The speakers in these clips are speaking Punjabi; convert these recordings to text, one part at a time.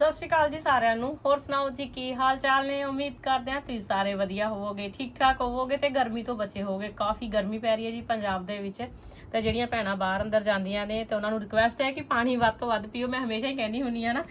ਸਤਿ ਸ਼੍ਰੀ ਅਕਾਲ ਜੀ ਸਾਰਿਆਂ ਨੂੰ। ਹੋਰ ਸੁਣਾਓ ਜੀ, ਕੀ ਹਾਲ ਚਾਲ ਨੇ? ਉਮੀਦ ਕਰਦੇ ਹਾਂ ਤੁਸੀਂ ਸਾਰੇ ਵਧੀਆ ਹੋਵੋਗੇ ਠੀਕ ਠਾਕ ਹੋਵੋਗੇ ਤੇ ਗਰਮੀ ਤੋਂ ਬਚੇ ਹੋਵੋਗੇ। ਕਾਫੀ ਗਰਮੀ ਪੈ ਰਹੀ ਹੈ ਜੀ ਪੰਜਾਬ ਦੇ ਵਿੱਚ ਤੇ ਜਿਹੜੀਆਂ ਭੈਣਾਂ ਬਾਹਰ ਅੰਦਰ ਜਾਂਦੀਆਂ ਨੇ ਤੇ ਉਹਨਾਂ ਨੂੰ ਰਿਕੁਐਸਟ ਹੈ ਕਿ ਪਾਣੀ ਵੱਧ ਤੋਂ ਵੱਧ ਪੀਓ। ਮੈਂ ਹਮੇਸ਼ਾ ਹੀ ਕਹਿੰਦੀ ਹੁੰਨੀ ਆ ਨਾ।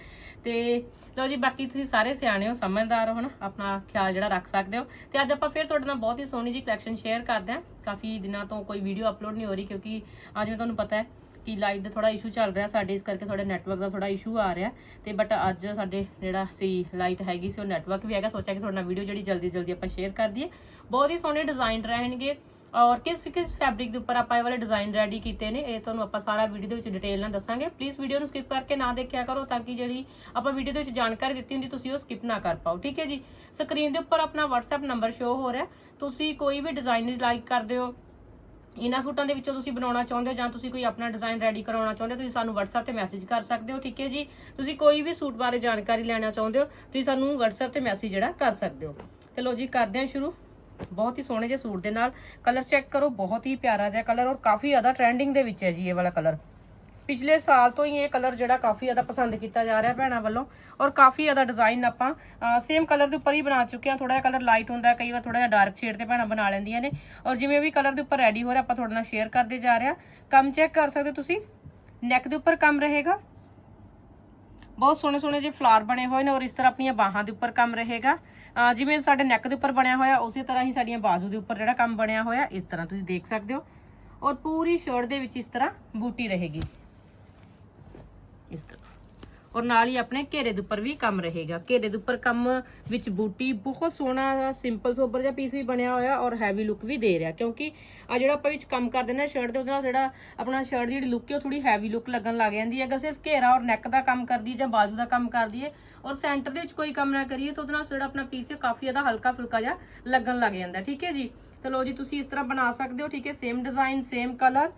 ਤੇ ਲਓ ਜੀ, ਬਾਕੀ ਤੁਸੀਂ ਸਾਰੇ ਸਿਆਣੇ ਹੋ, ਸਮਝਦਾਰ ਹੋ ਨਾ ਆਪਣਾ ਖਿਆਲ ਜਿਹੜਾ ਰੱਖ ਸਕਦੇ ਹੋ। ਤੇ ਅੱਜ ਆਪਾਂ ਫਿਰ ਤੁਹਾਡੇ ਨਾਲ ਬਹੁਤ ਹੀ ਸੋਹਣੀ ਜੀ ਕਲੈਕਸ਼ਨ ਸ਼ੇਅਰ ਕਰਦੇ ਹਾਂ। ਕਾਫੀ ਦਿਨਾਂ ਤੋਂ ਕੋਈ ਵੀਡੀਓ ਅਪਲੋਡ ਨਹੀਂ ਹੋ ਰਹੀ ਕਿਉਂਕਿ ਅੱਜ ਮੈਂ ਤੁਹਾਨੂੰ ਪਤਾ ਹੈ ਕਿ ਲਾਈਟ ਦਾ ਥੋੜਾ ਇਸ਼ੂ ਚੱਲ ਰਿਹਾ ਸਾਡੇ, ਇਸ ਕਰਕੇ ਥੋੜਾ ਨੈਟਵਰਕ ਦਾ ਥੋੜਾ ਇਸ਼ੂ ਆ ਰਿਹਾ। ਤੇ ਬਟ ਅੱਜ ਸਾਡੇ ਜਿਹੜਾ ਸੀ ਲਾਈਟ ਹੈਗੀ ਸੀ ਉਹ ਨੈਟਵਰਕ ਵੀ ਹੈਗਾ। ਸੋਚਿਆ ਕਿ ਤੁਹਾਡੇ ਨਾਲ ਵੀਡੀਓ ਜਿਹੜੀ ਜਲਦੀ ਜਲਦੀ ਆਪਾਂ ਸ਼ੇਅਰ ਕਰ ਦਈਏ। ਬਹੁਤ ਹੀ ਸੋਹਣੇ ਡਿਜ਼ਾਈਨ ਰਹਿਣਗੇ। ਔਰ ਕਿਸ ਕਿਸ ਫੈਬਰਿਕ ਦੇ ਉੱਪਰ ਆਪਾਂ ਇਹ ਵਾਲੇ ਡਿਜ਼ਾਈਨ ਰੈਡੀ ਕੀਤੇ ਨੇ, ਇਹ ਤੁਹਾਨੂੰ ਆਪਾਂ ਸਾਰਾ ਵੀਡੀਓ ਦੇ ਵਿੱਚ ਡਿਟੇਲ ਨਾਲ ਦੱਸਾਂਗੇ। ਪਲੀਜ਼ ਵੀਡੀਓ ਨੂੰ ਸਕਿਪ ਕਰਕੇ ਨਾ ਦੇਖਿਆ ਕਰੋ ਤਾਂ ਕਿ ਜਿਹੜੀ ਆਪਾਂ ਵੀਡੀਓ ਦੇ ਵਿੱਚ ਜਾਣਕਾਰੀ ਦਿੱਤੀ ਹੁੰਦੀ, ਤੁਸੀਂ ਉਹ ਸਕਿਪ ਨਾ ਕਰ ਪਾਓ। ਠੀਕ ਹੈ ਜੀ? ਸਕਰੀਨ ਦੇ ਉੱਪਰ ਆਪਣਾ WhatsApp ਨੰਬਰ ਸ਼ੋ ਹੋ ਰਿਹਾ। ਤੁਸੀਂ ਕੋਈ ਵੀ ਡਿਜ਼ਾਈਨ ਲਾਈਕ ਕਰਦੇ ਹੋ ਇਹਨਾਂ ਸੂਟਾਂ ਦੇ ਵਿੱਚੋਂ ਤੁਸੀਂ ਬਣਾਉਣਾ ਚਾਹੁੰਦੇ ਹੋ ਜਾਂ ਤੁਸੀਂ ਕੋਈ ਆਪਣਾ ਡਿਜ਼ਾਈਨ ਰੈਡੀ ਕਰਾਉਣਾ ਚਾਹੁੰਦੇ ਹੋ, ਤੁਸੀਂ ਸਾਨੂੰ WhatsApp ਤੇ ਮੈਸੇਜ ਕਰ ਸਕਦੇ ਹੋ, ਠੀਕ ਹੈ ਜੀ? ਤੁਸੀਂ ਕੋਈ ਵੀ ਸੂਟ ਬਾਰੇ ਜਾਣਕਾਰੀ ਲੈਣਾ ਚਾਹੁੰਦੇ ਹੋ, ਤੁਸੀਂ ਸਾਨੂੰ WhatsApp ਤੇ ਮੈਸੇਜ ਜਿਹੜਾ ਕਰ ਸਕਦੇ ਹੋ। ਚਲੋ ਜੀ, ਕਰਦੇ ਹਾਂ ਸ਼ੁਰੂ। ਬਹੁਤ ਹੀ ਸੋਹਣੇ ਜਿਹੇ ਸੂਟ ਦੇ ਨਾਲ। ਕਲਰ ਚੈੱਕ ਕਰੋ, ਬਹੁਤ ਹੀ ਪਿਆਰਾ ਜਿਹਾ ਕਲਰ ਔਰ ਕਾਫੀ ਜ਼ਿਆਦਾ ਟ੍ਰੈਂਡਿੰਗ ਦੇ ਵਿੱਚ ਹੈ ਜੀ ਇਹ ਵਾਲਾ ਕਲਰ ਪਿਛਲੇ ਸਾਲ ਤੋਂ ਹੀ ਇਹ ਕਲਰ ਜਿਹੜਾ ਕਾਫੀ ਜ਼ਿਆਦਾ ਪਸੰਦ ਕੀਤਾ ਜਾ ਰਿਹਾ ਭੈਣਾਂ ਵੱਲੋਂ ਔਰ ਕਾਫੀ ਜ਼ਿਆਦਾ ਡਿਜ਼ਾਈਨ ਆਪਾਂ ਸੇਮ ਕਲਰ ਦੇ ਉੱਪਰ ਹੀ ਬਣਾ ਚੁੱਕੇ ਹਾਂ। ਥੋੜਾ ਜਿਹਾ ਕਲਰ ਲਾਈਟ ਹੁੰਦਾ, ਕਈ ਵਾਰ ਥੋੜਾ ਜਿਹਾ ਡਾਰਕ ਸ਼ੇਡ ਤੇ ਭੈਣਾਂ ਬਣਾ ਲੈਂਦੀਆਂ ਨੇ। ਔਰ ਜਿਵੇਂ ਵੀ ਕਲਰ ਦੇ ਉੱਪਰ ਰੈਡੀ ਹੋ ਰਿਹਾ, ਆਪਾਂ ਤੁਹਾਡੇ ਨਾਲ ਸ਼ੇਅਰ ਕਰਦੇ ਜਾ ਰਿਹਾ ਕੰਮ ਚੈੱਕ ਕਰ ਸਕਦੇ ਹੋ ਤੁਸੀਂ? ਨੈਕ ਦੇ ਉੱਪਰ ਕੰਮ ਰਹੇਗਾ। ਬਹੁਤ ਸੋਹਣੇ ਸੋਹਣੇ ਜਿਹੇ ਫਲਾਰ ਬਣੇ ਹੋਏ ਨੇ ਔਰ ਇਸ ਤਰ੍ਹਾਂ ਆਪਣੀਆਂ ਬਾਹਾਂ ਦੇ ਉੱਪਰ ਕੰਮ ਰਹੇਗਾ। ਜਿਵੇਂ ਸਾਡੇ ਨੈਕ ਦੇ ਉੱਪਰ ਬਣਿਆ ਹੋਇਆ, ਉਸੇ ਤਰ੍ਹਾਂ ਹੀ ਸਾਡੀਆਂ ਬਾਜ਼ੂ ਦੇ ਉੱਪਰ ਜਿਹੜਾ ਕੰਮ ਬਣਿਆ ਹੋਇਆ, ਇਸ ਤਰ੍ਹਾਂ ਤੁਸੀਂ ਦੇਖ ਸਕਦੇ ਹੋ। ਔਰ ਪੂਰੀ ਸ਼ਰਟ ਦੇ ਵਿੱਚ ਇਸ ਤਰ੍ਹਾਂ ਬੂਟੀ ਰਹੇਗੀ। ਇਸ ਤਰ੍ਹਾਂ। ਔਰ ਨਾਲ ਹੀ ਆਪਣੇ ਘੇਰੇ ਦੇ ਉੱਪਰ ਵੀ ਕੰਮ ਰਹੇਗਾ। ਘੇਰੇ ਦੇ ਉੱਪਰ ਕੰਮ ਵਿੱਚ ਬੂਟੀ ਬਹੁਤ ਸੋਹਣਾ ਸਿੰਪਲ ਸੋਬਰ ਜਿਹਾ ਪੀਸ ਵੀ ਬਣਿਆ ਹੋਇਆ ਔਰ ਹੈਵੀ ਲੁੱਕ ਵੀ ਦੇ ਰਿਹਾ। ਕਿਉਂਕਿ ਆ ਜਿਹੜਾ ਆਪਾਂ ਵਿੱਚ ਕੰਮ ਕਰਦੇ ਨੇ ਸ਼ਰਟ ਦੇ ਉਹਦੇ ਨਾਲ, ਜਿਹੜਾ ਆਪਣਾ ਸ਼ਰਟ ਦੀ ਜਿਹੜੀ ਲੁੱਕ ਹੈ, ਉਹ ਥੋੜੀ ਹੈਵੀ ਲੁੱਕ ਲੱਗਣ ਲੱਗ ਜਾਂਦੀ ਹੈ। ਅਗਰ ਸਿਰਫ ਘੇਰਾ ਔਰ ਨੈਕ ਦਾ ਕੰਮ ਕਰਦੀ ਹੈ ਜਾਂ ਬਾਜੂ ਦਾ ਕੰਮ ਕਰਦੀ ਹੈ ਔਰ ਸੈਂਟਰ ਦੇ ਵਿੱਚ ਕੋਈ ਕੰਮ ਨਾ ਕਰੀਏ, ਤਾਂ ਉਹਦੇ ਨਾਲ ਜਿਹੜਾ ਆਪਣਾ ਪੀਸ ਹੈ, ਕਾਫੀ ਜ਼ਿਆਦਾ ਹਲਕਾ ਫੁਲਕਾ ਜਿਹਾ ਲੱਗਣ ਲੱਗ ਜਾਂਦਾ। ਠੀਕ ਹੈ ਜੀ? ਤੇ ਲੋ ਜੀ, ਤੁਸੀਂ ਇਸ ਤਰ੍ਹਾਂ ਬਣਾ ਸਕਦੇ ਹੋ। ਠੀਕ ਹੈ ਸੇਮ ਡਿਜ਼ਾਈਨ ਸੇਮ ਕਲਰ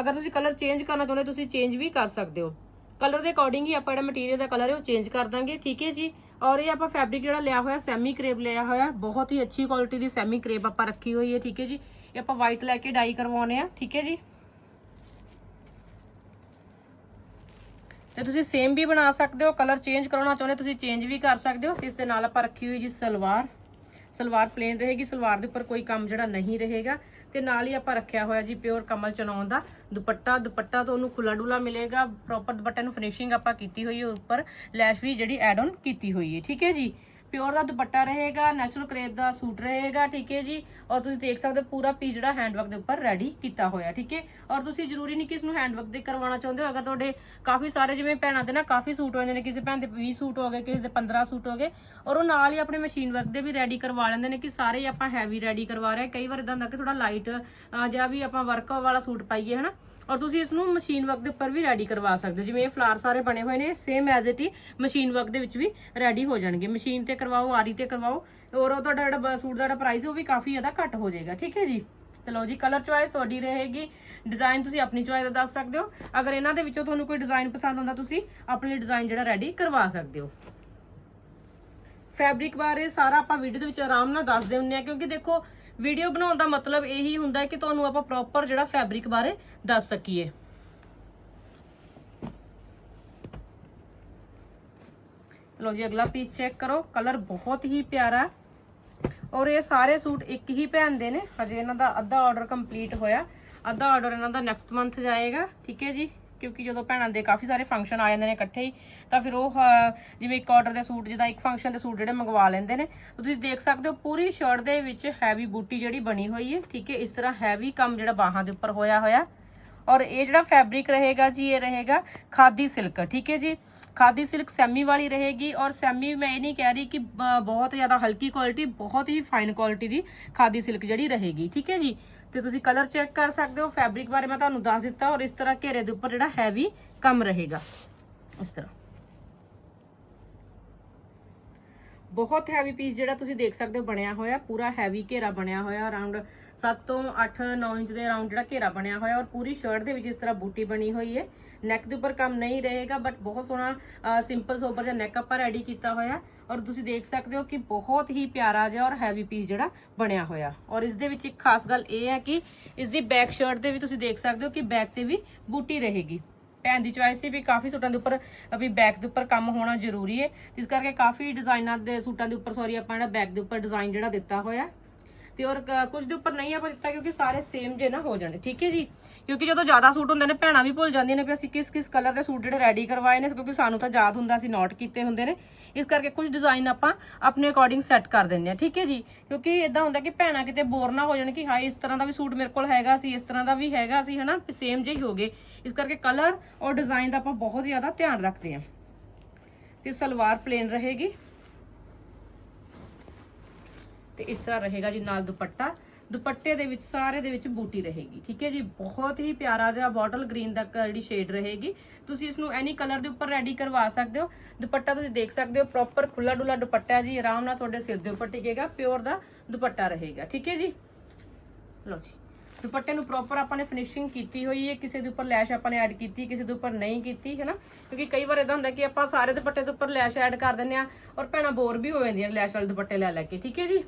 ਅਗਰ ਤੁਸੀਂ ਕਲਰ ਚੇਂਜ ਕਰਨਾ ਚਾਹੁੰਦੇ ਹੋ, ਤੁਸੀਂ ਚੇਂਜ ਵੀ ਕਰ ਸਕਦੇ ਹੋ। ਕਲਰ ਦੇ ਅਕੋਰਡਿੰਗ ਹੀ ਆਪਾਂ ਜਿਹੜਾ ਮਟੀਰੀਅਲ ਦਾ ਕਲਰ ਹੈ ਉਹ ਚੇਂਜ ਕਰ ਦਾਂਗੇ, ਠੀਕ ਹੈ ਜੀ? ਔਰ ਇਹ ਆਪਾਂ ਫੈਬਰਿਕ ਜਿਹੜਾ ਲਿਆ ਹੋਇਆ ਸੈਮੀ ਕਰੇਪ ਲਿਆ ਹੋਇਆ, ਬਹੁਤ ਹੀ ਅੱਛੀ ਕੁਆਲਿਟੀ ਦੀ ਸੈਮੀ ਕਰੇਪ ਆਪਾਂ ਰੱਖੀ ਹੋਈ ਹੈ, ਠੀਕ ਹੈ ਜੀ? ਇਹ ਆਪਾਂ ਵਾਈਟ ਲੈ ਕੇ ਡਾਈ ਕਰਵਾਉਨੇ ਆ ਠੀਕ ਹੈ ਜੀ? ਤੇ ਤੁਸੀਂ ਸੇਮ ਵੀ ਬਣਾ ਸਕਦੇ ਹੋ ਕਲਰ ਚੇਂਜ ਕਰਾਉਣਾ ਚਾਹੁੰਦੇ ਤੁਸੀਂ ਚੇਂਜ ਵੀ ਕਰ ਸਕਦੇ ਹੋ, ਇਸ ਦੇ ਨਾਲ ਆਪਾਂ ਰੱਖੀ ਹੋਈ ਜੀ ਸਲਵਾਰ। ਸਲਵਾਰ ਪਲੇਨ ਰਹੇਗੀ, ਸਲਵਾਰ ਦੇ ਉੱਪਰ ਕੋਈ ਕੰਮ ਜਿਹੜਾ ਨਹੀਂ ਰਹੇਗਾ। ਤੇ ਨਾਲ ਹੀ ਆਪਾਂ ਰੱਖਿਆ ਹੋਇਆ ਜੀ ਪਿਓਰ ਕਮਲ ਚਨੌਨ ਦਾ। ਦੁਪੱਟਾ ਦੁਪੱਟਾ ਤੋਂ ਉਹਨੂੰ ਖੁੱਲਾ ਡੁੱਲਾ ਮਿਲੇਗਾ। ਪ੍ਰੋਪਰ ਦੁਪੱਟੇ ਨੂੰ ਫਿਨਿਸ਼ਿੰਗ ਆਪਾਂ ਕੀਤੀ ਹੋਈ ਹੈ ਉੱਪਰ। ਲੈਸ਼ ਵੀ ਜਿਹੜੀ ਐਡ ਆਨ ਕੀਤੀ ਹੋਈ ਹੈ। ਠੀਕ ਹੈ ਜੀ? ਪਿਓਰ ਦਾ ਦੁਪੱਟਾ ਰਹੇਗਾ ਨੈਚੁਰਲ ਕਰੇਪ ਦਾ ਸੂਟ ਰਹੇਗਾ, ਠੀਕ ਹੈ ਜੀ? ਔਰ ਤੁਸੀਂ ਦੇਖ ਸਕਦੇ ਹੋ ਪੂਰਾ ਪੀਸ ਜਿਹੜਾ ਹੈਂਡਵਰਕ ਦੇ ਉੱਪਰ ਰੈਡੀ ਕੀਤਾ ਹੋਇਆ, ਠੀਕ ਹੈ? ਔਰ ਤੁਸੀਂ ਜ਼ਰੂਰੀ ਨਹੀਂ ਕਿ ਇਸ ਨੂੰ ਹੈਂਡਵਰਕ ਦੇ ਕਰਵਾਉਣਾ ਚਾਹੁੰਦੇ ਹੋ। ਅਗਰ ਤੁਹਾਡੇ ਕਾਫੀ ਸਾਰੇ ਜਿਵੇਂ ਭੈਣਾਂ ਦੇ ਨਾ ਕਾਫੀ ਸੂਟ ਹੋ ਜਾਂਦੇ ਨੇ, ਕਿਸੇ ਭੈਣ ਦੇ 20 ਸੂਟ ਹੋ ਗਏ, ਕਿਸੇ ਦੇ 15 ਸੂਟ ਹੋ ਗਏ, ਔਰ ਉਹ ਨਾਲ ਹੀ ਆਪਣੇ ਮਸ਼ੀਨ ਵਰਕ ਦੇ ਵੀ ਰੈਡੀ ਕਰਵਾ ਲੈਂਦੇ ਨੇ ਕਿ ਸਾਰੇ ਆਪਾਂ ਹੈਵੀ ਰੈਡੀ ਕਰਵਾ ਰਹੇ ਹਾਂ। ਕਈ ਵਾਰ ਇਦਾਂ ਹੁੰਦਾ ਕਿ ਥੋੜਾ ਲਾਈਟ ਜਾਂ ਵੀ ਆਪਾਂ ਵਰਕ ਵਾਲਾ ਸੂਟ ਪਾਈਏ, ਹਨਾ? ਔਰ ਤੁਸੀਂ ਇਸ ਨੂੰ ਮਸ਼ੀਨ ਵਰਕ ਦੇ ਉੱਪਰ ਵੀ ਰੈਡੀ ਕਰਵਾ ਸਕਦੇ ਹੋ। ਜਿਵੇਂ ਇਹ ਫਲਾਰ ਸਾਰੇ ਬਣੇ ਹੋਏ ਨੇ ਸੇਮ ਐਜ਼ ਇਟ ਹੀ ਮਸ਼ੀਨ ਵਰਕ ਦੇ ਵਿੱਚ ਵੀ ਰੈਡੀ ਹੋ ਜਾਣਗੇ। ਮਸ਼ੀਨ ਤੇ ਕਰਵਾਓ, ਆਰੀ ਤੇ ਕਰਵਾਓ, ਔਰ ਉਹ ਤੁਹਾਡਾ ਜਿਹੜਾ ਸੂਟ ਦਾ ਜਿਹੜਾ ਪ੍ਰਾਈਸ ਉਹ ਵੀ ਕਾਫੀ ਜ਼ਿਆਦਾ ਘੱਟ ਹੋ ਜਾਏਗਾ, ਠੀਕ ਹੈ ਜੀ? ਤੇ ਲਓ ਜੀ ਕਲਰ ਚੁਆਇਸ ਤੁਹਾਡੀ ਰਹੇਗੀ। ਡਿਜ਼ਾਈਨ ਤੁਸੀਂ ਆਪਣੀ ਚੁਆਇਸ ਦਾ ਦੱਸ ਸਕਦੇ ਹੋ। ਅਗਰ ਇਹਨਾਂ ਦੇ ਵਿੱਚੋਂ ਤੁਹਾਨੂੰ ਕੋਈ ਡਿਜ਼ਾਈਨ ਪਸੰਦ ਆਉਂਦਾ, ਤੁਸੀਂ ਆਪਣੇ ਡਿਜ਼ਾਈਨ ਜਿਹੜਾ ਰੈਡੀ ਕਰਵਾ ਸਕਦੇ ਹੋ। ਫੈਬਰਿਕ ਬਾਰੇ ਸਾਰਾ ਆਪਾਂ ਵੀਡੀਓ ਦੇ ਵਿੱਚ ਆਰਾਮ ਨਾਲ ਦੱਸਦੇ ਹੁੰਨੇ ਆ ਕਿਉਂਕਿ ਦੇਖੋ ਵੀਡੀਓ ਬਣਾਉਣ ਦਾ ਮਤਲਬ ਇਹੀ ਹੁੰਦਾ ਹੈ ਕਿ ਤੁਹਾਨੂੰ ਆਪਾਂ ਪ੍ਰੋਪਰ ਜਿਹੜਾ ਫੈਬਰਿਕ ਬਾਰੇ ਦੱਸ ਸਕੀਏ। ਲੋ ਜੀ, ਅਗਲਾ ਪੀਸ ਚੈੱਕ ਕਰੋ। ਕਲਰ ਬਹੁਤ ਹੀ ਪਿਆਰਾ ਔਰ ਇਹ ਸਾਰੇ ਸੂਟ ਇੱਕ ਹੀ ਭੈਣ ਦੇ ਨੇ। ਹਜੇ ਇਹਨਾਂ ਦਾ ਅੱਧਾ ਆਰਡਰ ਕੰਪਲੀਟ ਹੋਇਆ। ਅੱਧਾ ਆਰਡਰ ਇਹਨਾਂ ਦਾ ਨੈਕਸਟ ਮੰਥ ਜਾਏਗਾ। ਠੀਕ ਹੈ ਜੀ? ਕਿਉਂਕਿ ਜਦੋਂ ਭੈਣਾਂ ਦੇ ਕਾਫੀ ਸਾਰੇ ਫੰਕਸ਼ਨ ਆ ਜਾਂਦੇ ਨੇ ਇਕੱਠੇ ਹੀ, ਤਾਂ ਫਿਰ ਉਹ ਜਿਵੇਂ ਇੱਕ ਆਰਡਰ ਦੇ ਸੂਟ, ਜਿੱਦਾਂ ਇੱਕ ਫੰਕਸ਼ਨ ਦੇ ਸੂਟ ਜਿਹੜੇ ਮੰਗਵਾ ਲੈਂਦੇ ਨੇ ਤੁਸੀਂ ਦੇਖ ਸਕਦੇ ਹੋ ਪੂਰੀ ਸ਼ਰਟ ਦੇ ਵਿੱਚ ਹੈਵੀ ਬੂਟੀ ਜਿਹੜੀ ਬਣੀ ਹੋਈ ਹੈ, ਠੀਕ ਹੈ, ਇਸ ਤਰ੍ਹਾਂ ਹੈਵੀ ਕੰਮ ਜਿਹੜਾ ਬਾਹਾਂ ਦੇ ਉੱਪਰ ਹੋਇਆ ਹੋਇਆ। ਔਰ ਇਹ ਜਿਹੜਾ ਫੈਬਰਿਕ ਰਹੇਗਾ ਜੀ, ਇਹ ਰਹੇਗਾ ਖਾਦੀ ਸਿਲਕ ਠੀਕ ਹੈ ਜੀ? ਖਾਦੀ ਸਿਲਕ ਸੈਮੀ ਵਾਲੀ ਰਹੇਗੀ ਔਰ ਸੈਮੀ ਮੈਂ ਇਹ ਨਹੀਂ ਕਹਿ ਰਹੀ ਕਿ ਬਹੁਤ ਜ਼ਿਆਦਾ ਹਲਕੀ ਕੁਆਲਿਟੀ ਬਹੁਤ ਹੀ ਫਾਈਨ ਕੁਆਲਿਟੀ ਦੀ ਖਾਦੀ ਸਿਲਕ ਜਿਹੜੀ ਰਹੇਗੀ, ਠੀਕ ਹੈ ਜੀ? ਤੇ ਤੁਸੀਂ ਕਲਰ ਚੈੱਕ ਕਰ ਸਕਦੇ ਹੋ ਫੈਬਰਿਕ ਬਾਰੇ ਮੈਂ ਤੁਹਾਨੂੰ ਦੱਸ ਦਿੱਤਾ ਔਰ ਇਸ ਤਰ੍ਹਾਂ ਘੇਰੇ ਦੇ ਉੱਪਰ ਜਿਹੜਾ ਹੈਵੀ ਕੰਮ ਰਹੇਗਾ। ਇਸ ਤਰ੍ਹਾਂ। ਬਹੁਤ ਹੈਵੀ ਪੀਸ ਜਿਹੜਾ ਤੁਸੀਂ ਦੇਖ ਸਕਦੇ ਹੋ ਬਣਿਆ ਹੋਇਆ, ਪੂਰਾ ਹੈਵੀ ਘੇਰਾ ਬਣਿਆ ਹੋਇਆ ਅਰਾਊਂਡ 7 ਤੋਂ 8 9 ਇੰਚ ਦੇ ਅਰਾਊਂਡ ਜਿਹੜਾ ਘੇਰਾ ਬਣਿਆ ਹੋਇਆ ਔਰ ਪੂਰੀ ਸ਼ਰਟ ਦੇ ਵਿੱਚ ਇਸ ਤਰ੍ਹਾਂ ਬੂਟੀ ਬਣੀ ਹੋਈ ਹੈ। ਨੈਕ ਦੇ ਉੱਪਰ ਕੰਮ ਨਹੀਂ ਰਹੇਗਾ ਬਟ ਬਹੁਤ ਸੋਹਣਾ ਸਿੰਪਲ ਸੋਬਰ ਜਿਹਾ ਨੈਕ ਆਪਾਂ ਰੈਡੀ ਕੀਤਾ ਹੋਇਆ। ਔਰ ਤੁਸੀਂ ਦੇਖ ਸਕਦੇ ਹੋ ਕਿ ਬਹੁਤ ਹੀ ਪਿਆਰਾ ਜਿਹਾ ਔਰ ਹੈਵੀ ਪੀਸ ਜਿਹੜਾ ਬਣਿਆ ਹੋਇਆ। ਔਰ ਇਸ ਦੇ ਵਿੱਚ ਇੱਕ ਖਾਸ ਗੱਲ ਇਹ ਹੈ ਕਿ ਇਸ ਦੀ ਬੈਕ ਸ਼ਰਟ ਦੇ ਵੀ ਤੁਸੀਂ ਦੇਖ ਸਕਦੇ ਹੋ ਕਿ ਬੈਕ ਤੇ ਵੀ ਬੂਟੀ ਰਹੇਗੀ। ਭੈਣ ਦੀ ਚੁਆਇਸ ਸੀ ਵੀ ਕਾਫੀ ਸੂਟਾਂ ਦੇ ਉੱਪਰ, ਵੀ ਬੈਕ ਦੇ ਉੱਪਰ ਕੰਮ ਹੋਣਾ ਜ਼ਰੂਰੀ ਹੈ ਇਸ ਕਰਕੇ ਕਾਫੀ ਡਿਜ਼ਾਈਨਾਂ ਦੇ ਸੂਟਾਂ ਦੇ ਉੱਪਰ ਸੌਰੀ ਆਪਾਂ ਜਿਹੜਾ ਬੈਕ ਦੇ ਉੱਪਰ ਡਿਜ਼ਾਈਨ ਜਿਹੜਾ ਦਿੱਤਾ ਹੋਇਆ ਤੇ ਔਰ ਕ- ਕੁਝ ਦੇ ਉੱਪਰ ਨਹੀਂ ਆਪਾਂ ਦਿੱਤਾ ਕਿਉਂਕਿ ਸਾਰੇ ਸੇਮ ਜੇ ਨਾ ਹੋ ਜਾਣੇ, ਠੀਕ ਹੈ ਜੀ? ਕਿਉਂਕਿ ਜਦੋਂ ਜ਼ਿਆਦਾ ਸੂਟ ਹੁੰਦੇ ਨੇ, ਭੈਣਾਂ ਵੀ ਭੁੱਲ ਜਾਂਦੀਆਂ ਨੇ ਕਿ ਅਸੀਂ ਕਿਸ ਕਿਸ ਕਲਰ ਦੇ ਸੂਟ ਜਿਹੜੇ ਰੈਡੀ ਕਰਵਾਏ ਨੇ, ਕਿਉਂਕਿ ਸਾਨੂੰ ਤਾਂ ਯਾਦ ਹੁੰਦਾ ਅਸੀਂ ਨੋਟ ਕੀਤੇ ਹੁੰਦੇ ਨੇ। ਇਸ ਕਰਕੇ ਕੁਝ ਡਿਜ਼ਾਈਨ ਆਪਾਂ ਆਪਣੇ ਅਕੋਰਡਿੰਗ ਸੈੱਟ ਕਰ ਦਿੰਦੇ ਆ ਠੀਕ ਹੈ ਜੀ? ਕਿਉਂਕਿ ਇਦਾਂ ਹੁੰਦਾ ਕਿ ਭੈਣਾਂ ਕਿਤੇ ਬੋਰ ਨਾ ਹੋ ਜਾਣ ਕਿ ਹਾਏ, ਇਸ ਤਰ੍ਹਾਂ ਦਾ ਵੀ ਸੂਟ ਮੇਰੇ ਕੋਲ ਹੈਗਾ ਸੀ, ਇਸ ਤਰ੍ਹਾਂ ਦਾ ਵੀ ਹੈਗਾ ਸੀ, ਹਨਾ? ਸੇਮ ਜਿਹੇ ਹੀ ਹੋ ਗਏ। ਇਸ ਕਰਕੇ ਕਲਰ ਔਰ ਡਿਜ਼ਾਈਨ ਦਾ ਆਪਾਂ ਬਹੁਤ ਜ਼ਿਆਦਾ ਧਿਆਨ ਰੱਖਦੇ ਆ ਤੇ ਸਲਵਾਰ ਪਲੇਨ ਰਹੇਗੀ। ਤੇ ਇਸ ਤਰ੍ਹਾਂ ਰਹੇਗਾ ਜੀ ਨਾਲ ਦੁਪੱਟਾ। ਦੁਪੱਟੇ ਦੇ ਵਿੱਚ ਸਾਰੇ ਦੇ ਵਿੱਚ ਬੂਟੀ ਰਹੇਗੀ, ਠੀਕ ਹੈ ਜੀ? ਬਹੁਤ ਹੀ ਪਿਆਰਾ ਜਿਹਾ ਬੋਟਲ ਗ੍ਰੀਨ ਦਾ ਕ- ਜਿਹੜੀ ਸ਼ੇਡ ਰਹੇਗੀ। ਤੁਸੀਂ ਇਸ ਨੂੰ ਐਨੀ ਕਲਰ ਦੇ ਉੱਪਰ ਰੈਡੀ ਕਰਵਾ ਸਕਦੇ ਹੋ। ਦੁਪੱਟਾ ਤੁਸੀਂ ਦੇਖ ਸਕਦੇ ਹੋ ਪ੍ਰੋਪਰ ਖੁੱਲਾ ਡੁੱਲਾ ਦੁਪੱਟਾ ਜੀ। ਆਰਾਮ ਨਾਲ ਤੁਹਾਡੇ ਸਿਰ ਦੇ ਉੱਪਰ ਟਿਕੇਗਾ ਪਿਓਰ ਦਾ ਦੁਪੱਟਾ ਰਹੇਗਾ, ਠੀਕ ਹੈ ਜੀ? ਲਓ ਜੀ, ਦੁਪੱਟੇ ਨੂੰ ਪ੍ਰੋਪਰ ਆਪਾਂ ਨੇ ਫਿਨਿਸ਼ਿੰਗ ਕੀਤੀ ਹੋਈ ਹੈ। ਕਿਸੇ ਦੇ ਉੱਪਰ ਲੈਸ਼ ਆਪਾਂ ਨੇ ਐਡ ਕੀਤੀ, ਕਿਸੇ ਦੇ ਉੱਪਰ ਨਹੀਂ ਕੀਤੀ, ਹੈ ਨਾ? ਕਿਉਂਕਿ ਕਈ ਵਾਰ ਇਦਾਂ ਹੁੰਦਾ ਕਿ ਆਪਾਂ ਸਾਰੇ ਦੁਪੱਟੇ ਦੇ ਉੱਪਰ ਲੈਸ਼ ਐਡ ਕਰ ਦਿੰਦੇ ਆ ਔਰ ਭੈਣਾਂ ਬੋਰ ਵੀ ਹੋ ਜਾਂਦੀਆਂ ਲੈਸ਼ ਵਾਲੇ ਦੁਪੱਟੇ ਲੈ ਲੈ ਕੇ, ਠੀਕ ਹੈ ਜੀ?